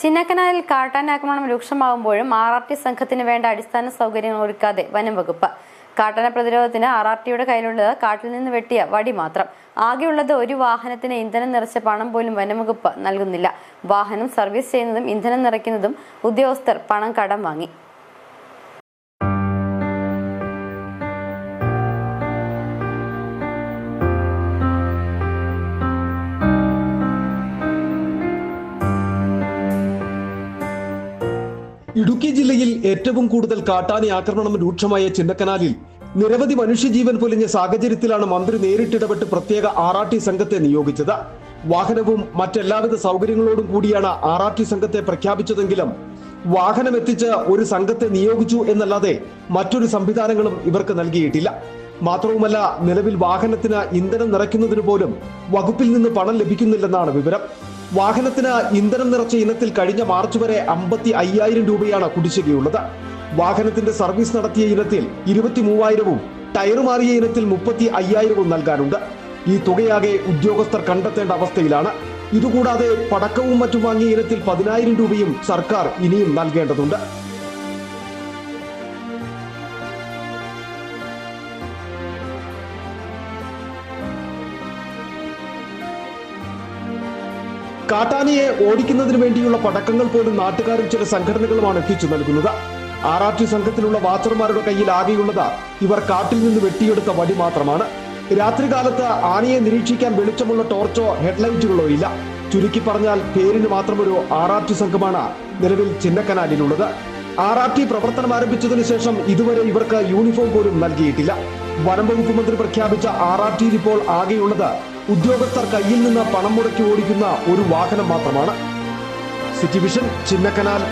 ചിന്നക്കനാലിൽ കാട്ടാൻ ആക്രമണം രൂക്ഷമാകുമ്പോഴും R R T സംഘത്തിന് വേണ്ട അടിസ്ഥാന സൗകര്യങ്ങൾ ഒരുക്കാതെ വനം വകുപ്പ്. കാട്ടാന പ്രതിരോധത്തിന് ആർ ആർ ടിയുടെ കയ്യിലുള്ളത് കാട്ടിൽ നിന്ന് വെട്ടിയ വടി മാത്രം. ആകെയുള്ളത് ഒരു വാഹനത്തിന് ഇന്ധനം നിറച്ച പണം പോലും വനംവകുപ്പ് നൽകുന്നില്ല. വാഹനം സർവീസ് ചെയ്യുന്നതും ഇന്ധനം നിറയ്ക്കുന്നതും ഉദ്യോഗസ്ഥർ പണം കടം വാങ്ങി. ഇടുക്കി ജില്ലയിൽ ഏറ്റവും കൂടുതൽ കാട്ടാന ആക്രമണം രൂക്ഷമായ ചിന്നക്കനാലിൽ നിരവധി മനുഷ്യജീവൻ പൊലിഞ്ഞ സാഹചര്യത്തിലാണ് മന്ത്രി നേരിട്ടിടപെട്ട് പ്രത്യേക ആർ ആർ ടി സംഘത്തെ നിയോഗിച്ചത്. വാഹനവും മറ്റെല്ലാവിധ സൗകര്യങ്ങളോടും കൂടിയാണ് ആർ ആർ ടി സംഘത്തെ പ്രഖ്യാപിച്ചതെങ്കിലും വാഹനം എത്തിച്ച് ഒരു സംഘത്തെ നിയോഗിച്ചു എന്നല്ലാതെ മറ്റൊരു സംവിധാനങ്ങളും ഇവർക്ക് നൽകിയിട്ടില്ല. മാത്രവുമല്ല നിലവിൽ വാഹനത്തിന് ഇന്ധനം നിറയ്ക്കുന്നതിന് പോലും വകുപ്പിൽ നിന്ന് പണം ലഭിക്കുന്നില്ലെന്നാണ് വിവരം. വാഹനത്തിന് ഇന്ധനം നിറച്ച ഇനത്തിൽ കഴിഞ്ഞ മാർച്ച് വരെ അമ്പത്തി അയ്യായിരം രൂപയാണ് കുടിശ്ശികയുള്ളത്. വാഹനത്തിന്റെ സർവീസ് നടത്തിയ ഇനത്തിൽ ഇരുപത്തി മൂവായിരവും ടയർ മാറിയ ഇനത്തിൽ മുപ്പത്തി അയ്യായിരവും നൽകാനുണ്ട്. ഈ തുകയാകെ ഉദ്യോഗസ്ഥർ കണ്ടെത്തേണ്ട അവസ്ഥയിലാണ്. ഇതുകൂടാതെ പടക്കവും മറ്റും വാങ്ങിയ ഇനത്തിൽ പതിനായിരം രൂപയും സർക്കാർ ഇനിയും നൽകേണ്ടതുണ്ട്. കാട്ടാനയെ ഓടിക്കുന്നതിന് വേണ്ടിയുള്ള പടക്കങ്ങൾ പോലും നാട്ടുകാരും ചില സംഘടനകളുമാണ് എത്തിച്ചു നൽകുന്നത്. ആർ സംഘത്തിലുള്ള വാച്ചർമാരുടെ കയ്യിൽ ആകെയുള്ളത് ഇവർ കാട്ടിൽ നിന്ന് വെട്ടിയെടുത്ത വടി മാത്രമാണ്. രാത്രികാലത്ത് ആനയെ നിരീക്ഷിക്കാൻ വെളിച്ചമുള്ള ടോർച്ചോ ഹെഡ്ലൈറ്റുകളോ ഇല്ല. ചുരുക്കി പറഞ്ഞാൽ പേരിന് മാത്രമൊരു ആർ ആർ സംഘമാണ് നിലവിൽ ചിന്നക്കനാലിലുള്ളത്. ആർ പ്രവർത്തനം ആരംഭിച്ചതിനു ശേഷം ഇതുവരെ ഇവർക്ക് യൂണിഫോം പോലും നൽകിയിട്ടില്ല. വനം വകുപ്പ് മന്ത്രി പ്രഖ്യാപിച്ച ആർ ഇപ്പോൾ ആകെയുള്ളത് ഉദ്യോഗസ്ഥർ കയ്യിൽ നിന്ന് പണം മുടക്കി ഓടിക്കുന്ന ഒരു വാഹനം മാത്രമാണ്. City vision Chinnakanal.